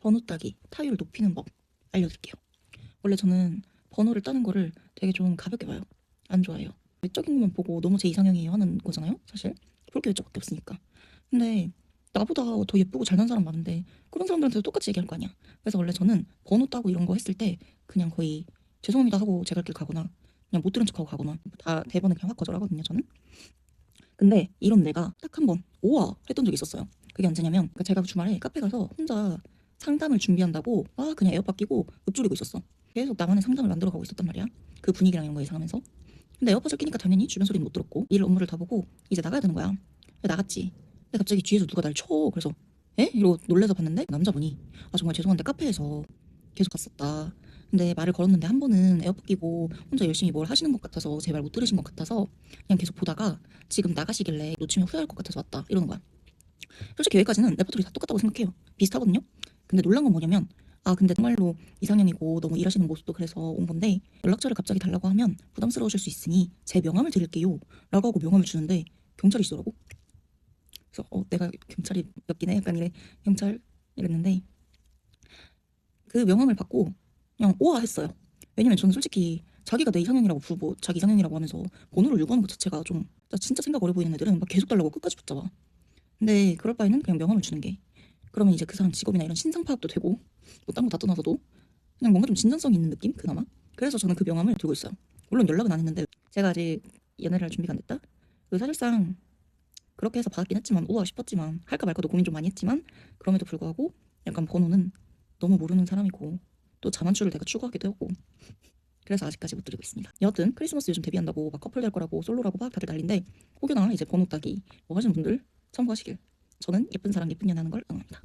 번호 따기, 타율 높이는 법 알려드릴게요. 원래 저는 번호를 따는 거를 되게 좀 가볍게 봐요. 안 좋아해요. 외적인 것만 보고 너무 제 이상형이에요 하는 거잖아요. 사실 볼게 외적밖에 없으니까. 근데 나보다 더 예쁘고 잘난 사람 많은데 그런 사람들한테도 똑같이 얘기할 거 아니야. 그래서 원래 저는 번호 따고 이런 거 했을 때 그냥 거의 죄송합니다 하고 제갈 길 가거나 그냥 못 들은 척하고 가거나 다 대본을 그냥 확 거절하거든요 저는. 근데 이런 내가 딱 한 번 오와 했던 적이 있었어요. 그게 언제냐면 제가 주말에 카페 가서 혼자 상담을 준비한다고 막 그냥 에어팟 끼고 읊조리고 있었어. 계속 나만의 상담을 만들어 가고 있었단 말이야. 그 분위기랑 이런 거 예상하면서. 근데 에어팟을 끼니까 당연히 주변 소리는 못 들었고 일 업무를 다 보고 이제 나가야 되는 거야. 나갔지. 근데 갑자기 뒤에서 누가 날 쳐. 그래서 에? 이러고 놀래서 봤는데 남자분이 아 정말 죄송한데 카페에서 계속 갔었다. 근데 말을 걸었는데 한 번은 에어팟 끼고 혼자 열심히 뭘 하시는 것 같아서 제 말 못 들으신 것 같아서 그냥 계속 보다가 지금 나가시길래 놓치면 후회할 것 같아서 왔다 이러는 거야. 솔직히 여기까지는 레퍼토리 다 똑같다고 생각해요. 비슷하거든요. 근데 놀란 건 뭐냐면 아 근데 정말로 이상형이고 너무 일하시는 모습도 그래서 온 건데 연락처를 갑자기 달라고 하면 부담스러우실 수 있으니 제 명함을 드릴게요. 라고 하고 명함을 주는데 경찰이시더라고. 그래서 어 내가 경찰이 몇 해? 약간 이래. 경찰 이랬는데 그 명함을 받고 그냥 오아 했어요. 왜냐면 저는 솔직히 자기가 내 이상형이라고 부르고 자기 이상형이라고 하면서 번호를 요구하는 것 자체가 좀나 진짜 생각 어려 보이는 애들은 막 계속 달라고 끝까지 붙잡아. 근데 그럴 바에는 그냥 명함을 주는 게 그러면 이제 그 사람 직업이나 이런 신상 파악도 되고 뭐딴거 다 떠나서도 그냥 뭔가 좀 진정성 있는 느낌? 그나마? 그래서 저는 그 명함을 들고 있어요. 물론 연락은 안 했는데 제가 아직 연애를 할 준비가 안 됐다? 그 사실상 그렇게 해서 받았긴 했지만 우와 싶었지만 할까 말까도 고민 좀 많이 했지만 그럼에도 불구하고 약간 번호는 너무 모르는 사람이고 또 자만추를 내가 추구하기도 하고 그래서 아직까지 못 드리고 있습니다. 여하튼 크리스마스 요즘 데뷔한다고 막 커플 될 거라고 솔로라고 막 다들 난린데 혹여나 이제 번호 따기 뭐 하시는 분들 참고하시길 저는 예쁜 사랑 예쁜 연애 하는 걸 응원합니다